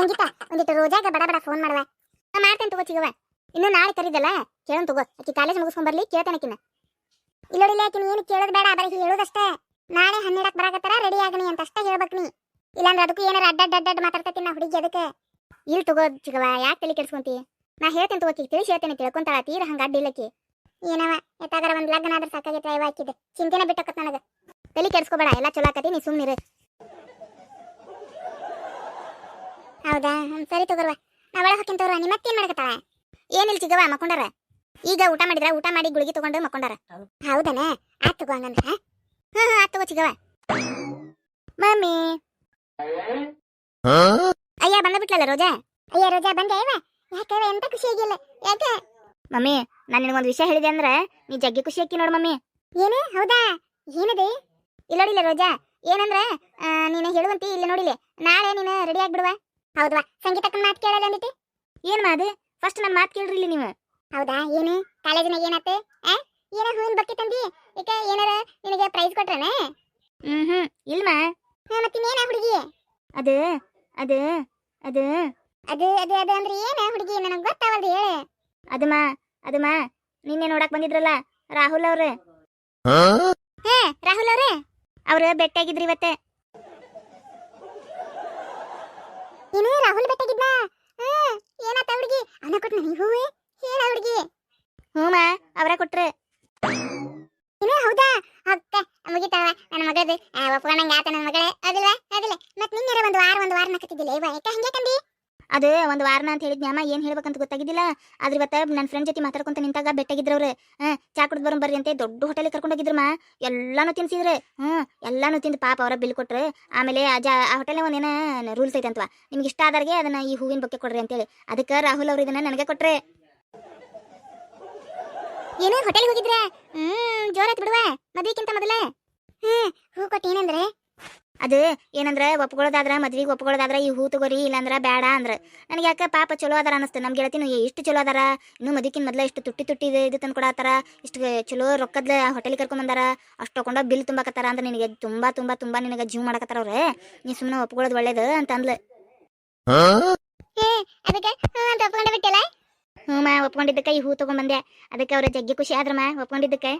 ಸಂಗೀತ ಒಂದಿಟ್ಟು ರೋಜಾಗ ಬಡ ಬಡ ಫೋನ್ ಮಾಡುವ. ನಾ ಮಾಡ್ತೇನೆ ತಗೋ ಚಿಗವ ಇನ್ನು ನಾಳೆ ಕರೀದಲ್ಲ? ಕೇಳೋನ್ ತಗೋ. ಆಕಿ ಕಾಲೇಜ್ ಮುಗಿಸ್ಕೊಂಡ್ ಬರ್ಲಿ ಕೇಳ್ತೇನೆ ಆಕಿನ ಇಲ್ಲೋಡಿಲ್ಲ ಆಕಿನ ಏನು ಕೇಳೋದು ಬೇಡ, ಬರೀ ಹೇಳೋದಷ್ಟೇ. ನಾಳೆ ಹನ್ನೆರಡಕ್ಕೆ ಬರಾಕತ್ತಾರ ರೆಡಿ ಆಗನಿ ಅಂತ ಅಷ್ಟೇ ಹೇಳ್ಬೇಕು ನೀ. ಇಲ್ಲಾಂದ್ರೆ ಅದಕ್ಕೂ ಏನಾರ ಅಡ್ಡ ಅಡ್ಡಡ್ ಮಾತಾಡ್ತೀನಿ ನಾ ಅದಕ್ಕೆ. ಇಲ್ಲಿ ತಗೋ ಚಿಗವ ಯಾಕೆ ತಲೆ ಕೆಡ್ಸ್ಕೊಂತಿ? ನಾ ಹೇಳ್ತೇನೆ ತಗೋಕಿ ತಿಳಿಸಿ ಹೇಳ್ತೇನೆ ತಿಳ್ಕೊಂತಾಳ, ತೀರ ಹಂಗ ಅಡ್ಡ ಇಲ್ಲಕಿ ಏನವ, ಎತ್ತಾಗಾರ ಒಂದ್ ಲಗ್ನ ಆದ್ರೆ ಸಾಕಾಗೈತೆ ಇವ ಹಾಕಿದೆ ಚಿಂತೆನ ಬಿಟ್ಟಕತ್ ನನಗೆ. ತಲೆ ಕೆಡ್ಸ್ಕೊಬೇಡ, ಎಲ್ಲ ಚಲೋ ಆಕತಿ, ನೀ ಸುಮ್ನಿರು. ಹೌದಾ? ಸರಿ ತಗೋರ್ವ. ನಾ ಒಳಗೆ ಹಾಕಿನ ತಗೋರ್ವ. ನಿಮ್ಮ ಮತ್ತೇನ್ ಮಾಡಕತ್ತಾಳ? ಏನಿಲ್ಲ ಚಿಗವ ಮಕ್ಕೊಂಡಾರ? ಈಗ ಊಟ ಮಾಡಿದ್ರ ಊಟ ಮಾಡಿ ಗುಳಿಗೆ ತಗೊಂಡು ಮಕ್ಕೊಂಡಾರ. ಹೌದನ? ಆತ್ ತಗೋ ಹಂಗಂದ್ರ ಹಾ? ಹಾ ಆತ್ ತಗೋ ಚಿಗವ ಮಮ್ಮಿ. ಅಯ್ಯ ಬಂದ ಬಿಟ್ಲಲ್ಲ ರೋಜಾ? ಅಯ್ಯ ರೋಜಾ ಬಂದೆ ಇವ ಯಾಕೆ ಇವ ಎಂತ ಖುಷಿ ಆಗಿಲ್ಲ? ಯಾಕೆ? ಮಮ್ಮಿ ನಾನು ನಿನಗೊಂದು ವಿಷಯ ಹೇಳಿದೆ ಅಂದ್ರೆ ನೀ ಜಗ್ಗಿ ಖುಷಿ ಆಕಿ ನೋಡು ಮಮ್ಮಿ. ಏನು? ಹೌದಾ? ಏನಿದೆ? ಇಲ್ಲ ನೋಡಿಲ್ಲ ರೋಜಾ? ಏನಂದ್ರೆ ಆ, ನೀನು ಹೇಳುವಂತಿ ಇಲ್ಲಿ ನೋಡಿಲ್ಲ. ನಾಳೆ ನೀನು ರೆಡಿ ಆಗ್ಬಿಡುವ. ಹೌದವಾ ಸಂಗೀತಕ್ಕನ ಮಾತು ಕೇಳಲ್ಲ ಅಂದಿತ್ತು ಏನ್ ಮಾದು ಫಸ್ಟ್ ನನ್ನ ಮಾತು ಕೇಳ್ರಿ ಇಲ್ಲಿ ನೀವು. ಹೌದಾ? ಏನು? ಕಾಲೇಜಿನಾಗ ಏನಾತು? ಆ? ಏನ ಹೂವಿನ ಬಕ್ಕಿ ತಂದಿ? ಈಗ ಏನಾರ ನಿನಗೆ ಪ್ರೈಸ್ ಕೊಟ್ರನೆ? ಹ್ಮ್ ಹ್ಮ್. ಇಲ್ಮಾ ಮತ್ತೆ ಇನ್ನೇನ ಹುಡುಗಿ? ಅದು ಅದು ಅದು. ಅದು ಅದು ಅದು ಅಂದ್ರೆ ಏನ ಹುಡುಗಿ? ನನಗೆ ಗೊತ್ತಾವಲ್ದು ಹೇಳು. ಅದಮ್ಮ ಅದಮ್ಮ ನಿನ್ನೆ ನೋಡಕ್ ಬಂದಿದ್ರಲ್ಲ ರಾಹುಲ್ ಅವ್ರೆ. ಹೇ ರಾಹುಲ್ ಅವ್ರೆ. ಅವ್ರು ಬೆಟ್ಟಾಗಿದ್ರಿ ಇವತ್ತೆ. ಏನು ರಾಹುಲ್ ಬೆಟ್ಟಾಗಿದ್ನ ಏನಾತ ಹುಡುಗಿ ಅವನ ಕೊಟ್ಟ ನನಗೆ ಹೂವೆ ಹೇಳ ಹುಡುಗಿ ಹೂಮ ಅವರ ಕೊಟ್ರೆ. ಏನು ಹೌದಾ? ಅಕ್ಕ ಮುಗಿತಾವ ನನ್ನ ಮಗಳದು ಒಪ್ಕೊಂಡಂಗೆ ಆತ ನನ್ನ ಮಗಳೇ ಅದಿಲ್ಲ ಅದಿಲ್ಲ ಮತ್ತೆ ನಿನ್ನೆರ ಒಂದು ವಾರ ಒಂದು ವಾರ ನಕ್ಕತ್ತಿದ್ದಿಲ್ಲ ಇವ ಯಾಕೆ ಹಂಗೆ ಕಂದಿ ಅದು ಒಂದು ವಾರನ ಅಂತ ಹೇಳಿದ್ ಅಮ್ಮ, ಏನು ಹೇಳ್ಬೇಕಂತ ಗೊತ್ತಾಗಿದ್ದಿಲ್ಲ. ಆದ್ರೆ ಇವತ್ತ ನನ್ನ ಫ್ರೆಂಡ್ ಜೊತೆ ಮಾತಾಡ್ಕೊಂತ ನಿಂತಾಗ ಬೆಟ್ಟಾಗಿದ್ರು ಅವ್ರು ಹಾ, ಚಾ ಕುಡ್ದು ಬರೋ ಬರ್ರಿ ಅಂತ ದೊಡ್ಡ ಹೋಟೆಲ್ ಕರ್ಕೊಂಡೋಗಿದ್ರಮ್ಮ ಎಲ್ಲಾನು ತಿನ್ಸಿದ್ರೆ. ಹ್ಮ್ ಎಲ್ಲಾನು ತಿಂದು ಪಾಪ ಅವರ ಬಿಲ್ ಕೊಟ್ರೆ. ಆಮೇಲೆ ಆ ಆ ಹೋಟೆಲ್ನ ಒಂದೇನ ರೂಲ್ಸ್ ಐತೆ ಅಂತವಾ. ನಿಮ್ಗೆ ಇಷ್ಟ ಆದಾರ್ಗೆ ಅದನ್ನ ಈ ಹೂವಿನ ಬೊಕ್ಕೆ ಕೊಡ್ರಿ ಅಂತೇಳಿ. ಅದಕ್ಕೆ ರಾಹುಲ್ ಅವ್ರು ಇದನ್ನ ನನಗೆ ಕೊಟ್ರೆ. ಏನೇ ಹೋಟೆಲ್ ಹೋಗಿದ್ರೆ? ಹ್ಮ್ ಜೋರಾಯ್ತು ಬಿಡುವ. ಮದ್ವಿಕ್ಕಿಂತ ಮೊದಲೇ. ಹ್ಮ್, ಹೂ ಕೊಟ್ಟು ಏನಂದ್ರೆ? ಅದು ಏನಂದ್ರೆ ಒಪ್ಕೊಳ್ಳೋದಾದ್ರೆ ಮದ್ವಿಗೆ ಒಪ್ಕೊಳ್ಳೋದಾದ್ರೆ ಈ ಹೂ ತಗೋರಿ ಇಲ್ಲಾಂದ್ರೆ ಬೇಡ ಅಂದ್ರೆ. ನನಗೆ ಯಾಕೆ ಪಾಪ ಚಲೋ ಅದಾರ ಅನಿಸ್ತು. ನಮ್ಮ ಗೆಳತಿನ ಎಷ್ಟು ಚಲೋ ಅದಾರ. ಇನ್ನೂ ಮದ್ವಿಕಿನ ಮೊದಲ ಇಷ್ಟು ತುಟ್ಟಿ ತುಟ್ಟಿ ಇದು- ತಂದ್ಕೊಡತ್ತಾರ ತಂದು ಕೊಡತ್ತಾರ ಇಷ್ಟು ಚಲೋ ರೊಕ್ಕದ ಹೋಟೆಲ್ ಕರ್ಕೊಂಡ್ ಬಂದಾರ. ಅಷ್ಟು ತಗೊಂಡೋ ಬಿಲ್ ತುಂಬಾಕತ್ತಾರ ಅಂದ್ರೆ ನಿನಗೆ ತುಂಬಾ ತುಂಬಾ ತುಂಬಾ ನಿನಗೆ ಜೀವ ಮಾಡಕತ್ತಾರ ಅವ್ರೆ. ನೀ ಸುಮ್ಮನೆ ಒಪ್ಕೊಳ್ಳೋದು ಒಳ್ಳೇದು ಅಂತ ಅಂದ್ಲು. ಹ್ಞೂ ಮಾ ಒಪ್ಕೊಂಡಿದ್ದಕ್ಕೆ ಈ ಹೂ ತಗೊಂಡ್ ಬಂದೆ. ಅದಕ್ಕೆ ಅವ್ರ ಜಗ್ಗಿ ಖುಷಿ ಆದ್ರಮ್ಮ ಒಪ್ಕೊಂಡಿದ್ದಕ್ಕೆ.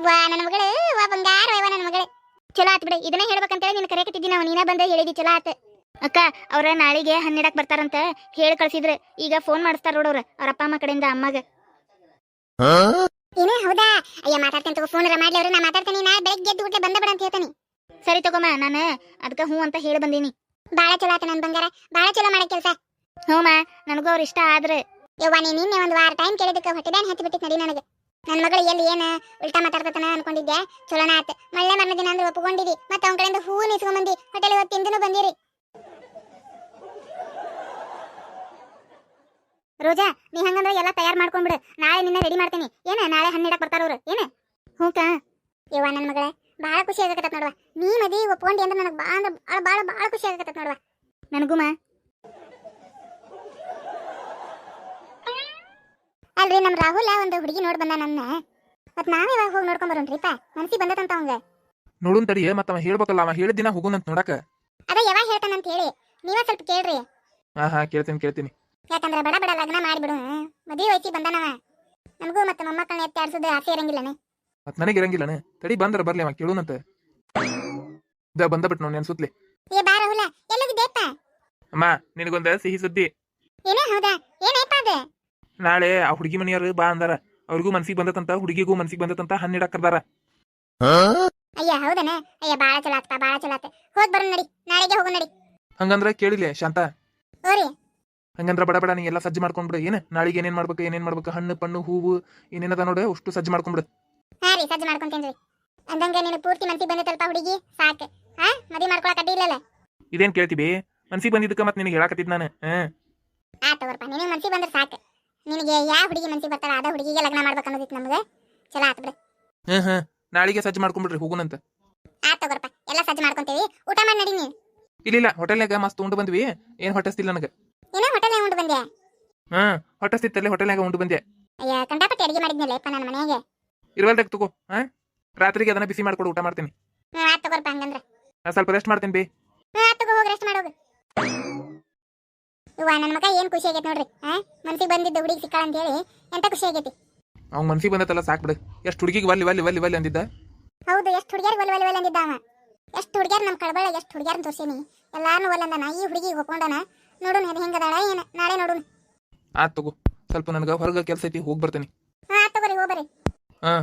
ವಾ ನನ್ನ ಮಗಳು. ವಾ ಬಂಗಾರ. ವಾ ನನ್ನ ಮಗಳು. ಚಲೋ ಆತ್ ಬಿಡಿ. ಇದನ್ನ ಹೇಳ್ಬೇಕಂತೇಳಿ ನಿನ್ನ ಕರೆಯಕತ್ತಿದ್ದಿ ನಾವು. ನೀನೇ ಬಂದ ಹೇಳಿದಿ ಚಲೋ ಆತ್. ಅಕ್ಕ ಅವ್ರ ನಾಳೆಗೆ ಹನ್ನೆರಡಕ್ಕೆ ಬರ್ತಾರಂತ ಹೇಳಿ ಕಳ್ಸಿದ್ರು. ಈಗ ಫೋನ್ ಮಾಡಿಸ್ತಾರ ನೋಡವ್ರ ಅವ್ರ. ಅಪ್ಪ ಅಮ್ಮ ಕಡೆಯಿಂದ ಅಮ್ಮಗ. ಏನೇ ಹೌದಾ? ಅಯ್ಯ ಮಾತಾಡ್ತೇನೆ ತಗೋ. ಫೋನ್ ಮಾಡ್ಲಿ ಅವ್ರ. ನಾ ಮಾತಾಡ್ತೇನೆ. ನಾ ಬೆಳಗ್ಗೆ ಎದ್ದು ಬಿಟ್ಟೆ ಬಂದ ಬಿಡ ಅಂತ ಹೇಳ್ತಾನೆ. ಸರಿ ತಗೋಮ ನಾನು ಅದಕ್ಕೆ ಹ್ಞೂ ಅಂತ ಹೇಳಿ ಬಂದೀನಿ. ಬಾಳ ಚಲೋ ಆತ ನನ್ ಬಂಗಾರ. ಬಾಳ ಚಲೋ ಮಾಡೋ ಕೆಲಸ. ಹ್ಞೂ ಮಾ ನನಗೂ ಅವ್ರ ಇಷ್ಟ ಆದ್ರೆ. ಯವ್ವ ನೀ ನಿನ್ನೆ ಒಂದು ವಾರ ಟೈಮ್ ಕೇಳಿದಕ್ಕೆ ಹೊಟ್ಟೆದಾನ ಹತ್ತಿ ಬಿಟ್ಟಿತ್ತು ನಡಿ ನನಗೆ. ನನ್ನ ಮಗಳು ಎಲ್ಲಿ ಏನು ಉಲ್ಟಾ ಮಾತಾಡ್ತಾನ ಅನ್ಕೊಂಡಿದ್ದೆ ಚಲೋನ ಆತ. ಮಳ್ಳೆ ಮರಣ ದಿನ ಅಂದ್ರೆ ಒಪ್ಕೊಂಡಿದಿ ಮತ್ತೆ ಅವನ ಕಡೆಯಿಂದ ಹೂ ನಿಸ್ಕೊಂಬಂದಿ ಹೋಟೆಲ್ ಇವತ್ತು ತಿಂದನು ಬಂದಿರಿ. ರೋಜಾ, ನೀ ಹಂಗಂದ್ರೆ ಎಲ್ಲ ತಯಾರು ಮಾಡ್ಕೊಂಡ್ಬಿಡು. ನಾಳೆ ನಿನ್ನ ರೆಡಿ ಮಾಡ್ತೀನಿ. ಏನ, ನಾಳೆ ಹನ್ನೆರಡಕ್ಕೆ ಬರ್ತಾರ ಅವ್ರು. ಏನ? ಹೂಕ ಇವ ನನ್ನ ಮಗಳೇ, ಭಾಳ ಖುಷಿ ಆಗಕತ್ತ ನೋಡುವ. ನೀ ಮದಿ ಒಪ್ಕೊಂಡಿ ಅಂದ್ರೆ ನನಗೆ ಭಾಳ ಭಾಳ ಭಾಳ ಭಾಳ ಖುಷಿ ಆಗಕತ್ತ ನೋಡುವ. ನನಗೂ ಮಾ. ಅಲ್ರಿ ನಮ್ಮ ರಾಹುಲ ಒಂದು ಹುಡುಗಿ ನೋಡಿ ಬಂದ ನನ್ನ ಮತ್ ನಾವ್ ಇವಾಗ ಹೋಗಿ ನೋಡ್ಕೊಂಡ್ ಬರೋಣ್ರಿಪ್ಪ ಮನ್ಸಿ ಬಂದತಂತ ಅವಂಗ. ನೋಡುನ್ ತಡಿ ಮತ್ತ ಅವ ಹೇಳ್ಬೇಕಲ್ಲ ಅವ ಹೇಳಿದ ದಿನ ಹೋಗುನಂತ ನೋಡಕ. ಅದ ಯಾವಾಗ ಹೇಳ್ತಾನಂತ ಹೇಳಿ. ನೀವ ಸ್ವಲ್ಪ ಕೇಳ್ರಿ. ಹಾ ಹಾ ಕೇಳ್ತೀನಿ ಕೇಳ್ತೀನಿ. ಯಾಕಂದ್ರ ಬಡ ಬಡ ಲಗ್ನ ಮಾಡಿಬಿಡು ಮದುವೆ ವಯಸ್ಸಿ ಬಂದನವ ನಮಗೂ ಮತ್ತೆ ಮೊಮ್ಮಕ್ಕಳನ್ನ ಎತ್ತಿ ಆಡ್ಸೋದು ಆಸೆ ಇರಂಗಿಲ್ಲನೆ. ಮತ್ ನನಗೆ ಇರಂಗಿಲ್ಲನೆ? ತಡಿ ಬಂದ್ರ ಬರ್ಲಿ ಅವ ಕೇಳುನಂತ. ದ ಬಂದ ಬಿಟ್ ನೋಡಿ ಸುತ್ಲಿ. ಏ ಬಾ ರಾಹುಲ ಎಲ್ಲೋಗಿದ್ದೆಪ್ಪ ಅಮ್ಮ ನಿನಗೊಂದ ಸಿಹಿ ಸುದ್ದಿ. ಏನೋ ಹೌದಾ? ಏನೈಪ ಅದು? ನಾಳೆ ಆ ಹುಡುಗಿ ಮನೆಯವರು ಬಾ ಅಂದಾರ. ಅವ್ರಿಗೂ ಮನ್ಸಿಗೆ ಬಂದತಂತ ಹುಡುಗಿಗೂ ಮನ್ಸಿಗೆ ಬಂದತಂತ ಹನ್ನೆರಡಕ್ಕೆ ಕರ್ದಾರ ಅಯ್ಯ ಹೌದನ? ಅಯ್ಯ ಬಾಳ ಚಲೋ ಬಾಳ ಚಲೋ ಆತ. ಹೋಗ್ ಬರೋಣ ನಡಿ ನಾಳೆಗೆ ನಡಿ. ಹಂಗಂದ್ರ ಕೇಳಿಲ್ಲ ಶಾಂತ. ಓರಿ ಹಂಗಂದ್ರ ಬಡ ಬಡ ನೀ ಎಲ್ಲ ಸಜ್ಜು ಮಾಡ್ಕೊಂಡ್ಬಿಡು ಏನ್? ನಾಳಿಗೆ ಏನೇನ್ ಮಾಡ್ಬೇಕು ಏನೇನ್ ಮಾಡ್ಬೇಕು? ಹಣ್ಣು ಪಣ್ಣು ಹೂವು ಏನೇನದ ನೋಡು ಅಷ್ಟು ಸಜ್ಜು ಮಾಡ್ಕೊಂಡ್ಬಿಡು ಹಾ ರೀ ಸಜ್ಜು ಮಾಡ್ಕೊಂತೇನ್ರಿ ಅಂದಂಗ ನೀನು ಪೂರ್ತಿ ಮನ್ಸಿಗೆ ಬಂದೈತಲ್ಪ ಹುಡುಗಿ? ಸಾಕು. ಹಾ ಮದಿ ಮಾಡ್ಕೊಳಕ್ ಅಡ್ಡಿ ಇಲ್ಲಲ್ಲ? ಇದೇನ್ ಕೇಳ್ತೀವಿ ಮನ್ಸಿಗೆ ಬಂದಿದ್ದಕ್ಕೆ ಮತ್ತೆ ನಿನಗೆ ಹೇಳಾಕತ್ತಿದ್ ನಾನು ಹಾ ಆ ತಗೋರ್ಪ ನಿನಗೆ ಮನ್ಸಿಗೆ ಬಂದ್ರೆ ಸಾಕು. ನಿನಗೆ ಯಾವ ಹುಡುಗಿ ಮನ್ಸಿಗೆ ಬರ್ತಾರ ಅದ ಹುಡುಗಿಗೆ ಲಗ್ನ ಮಾಡ್ಬೇಕು ಅನ್ನೋದಿತ್ತು ನಮಗೆ. ಚಲೋ ಆತ್ ಬಿಡು. ಹ್ಮ್ ಹ್ಮ್. ನಾಳೆಗೆ ಸಜ್ಜು ಮಾಡ್ಕೊಂಡ್ಬಿಡ್ರಿ ಹೋಗುನಂತ. ಆ ತಗೋರಪ್ಪ ಎಲ್ಲ ಸಜ್ಜು ಮಾಡ್ಕೊಂತೀವಿ. ಊಟ ಮಾಡಿ ನಡಿ ನೀನು. ಇಲ್ಲ ಹೋಟೆಲ್ನಾಗ ಮಸ್ತ್ ಉಂಡು ಬಂದ್ವಿ. ಏನ್ ಹೊಟ್ಟಸ್ತಿಲ್ಲ ನನಗೆ. ಏನ ಹೋಟೆಲ್ ಉಂಡು ಬಂದೆ ಹ್ಮ್ ಹೊಟ್ಟಸ್ತಿತ್ತಲ್ಲೇ ಹೋಟೆಲ್ನಾಗ ಉಂಡು ಬಂದೆ ಅಯ್ಯ ಕಂಡಾಪಟ್ಟೆ ಅಡಿಗೆ ಮಾಡಿದ್ನಲ್ಲ ಯಪ್ಪ ನನ್ನ ಮನೆಗೆ ಇರುವಲ್ದಾಗ ತಗೋ ಹಾ? ರಾತ್ರಿಗೆ ಅದನ್ನ ಬಿಸಿ ಮಾಡ್ಕೊಡು ಊಟ ಮಾಡ್ತೀನಿ. ಹ್ಞೂ ಆ ತಗೋರಪ್ಪ ಹಂಗಂದ್ರೆ. ನಾ ಸ್ವಲ್ಪ ರೆಸ್ಟ್ ಮಾಡ್ತೀನಿ ಬಿ. ಹ್ಞೂ ಆ ತಗೋ ಹೋಗಿ ರೆಸ್ಟ್ ಮಾಡೋಗು ಇವ ನನ್ನ ಮಗ ಏನ್ ಖುಷಿ ಆಗೈತೆ ನೋಡ್ರಿ ಆ? ಮನ್ಸಿಗೆ ಬಂದಿದ್ದ ಹುಡುಗಿ ಸಿಕ್ಕಾಳ ಅಂತ ಹೇಳಿ ಎಂತ ಖುಷಿ ಆಗೈತಿ? ಅವ್ನ ಮನ್ಸಿಗೆ ಬಂದತ್ತಲ್ಲ ಸಾಕ್ ಬಿಡು. ಎಷ್ಟು ಹುಡುಗಿಗೆ ವಲ್ಲಿ ವಲ್ಲಿ ವಲ್ಲಿ ವಲ್ಲಿ ಅಂದಿದ್ದ? ಹೌದು ಎಷ್ಟು ಹುಡುಗಿಯರ್ ಒಲ್ ಒಲ್ ಒಲ್ ಅಂದಿದ್ದ ಅವ. ಎಷ್ಟು ಹುಡುಗಿಯರ್ ನಮ್ಮ ಕಳಬಳ ಎಷ್ಟು ಹುಡುಗಿಯರ್ ತೋರ್ಸೀನಿ ಎಲ್ಲಾನು ಒಲ್ಲಂದ ಅಂದನ. ಈ ಹುಡುಗಿ ಒಪ್ಕೊಂಡನ ನೋಡೋಣ ಅದು ಹೆಂಗದಾಳ ಏನ? ನಾಳೆ ನೋಡೋಣ ಆತ್ ತಗೋ. ಸ್ವಲ್ಪ ನನಗೆ ಹೊರಗೆ ಕೆಲಸ ಐತಿ ಹೋಗಿ ಬರ್ತೀನಿ. ಹಾ ತಗೋರಿ ಹೋಗ್ಬರ್ರಿ ಹಾ.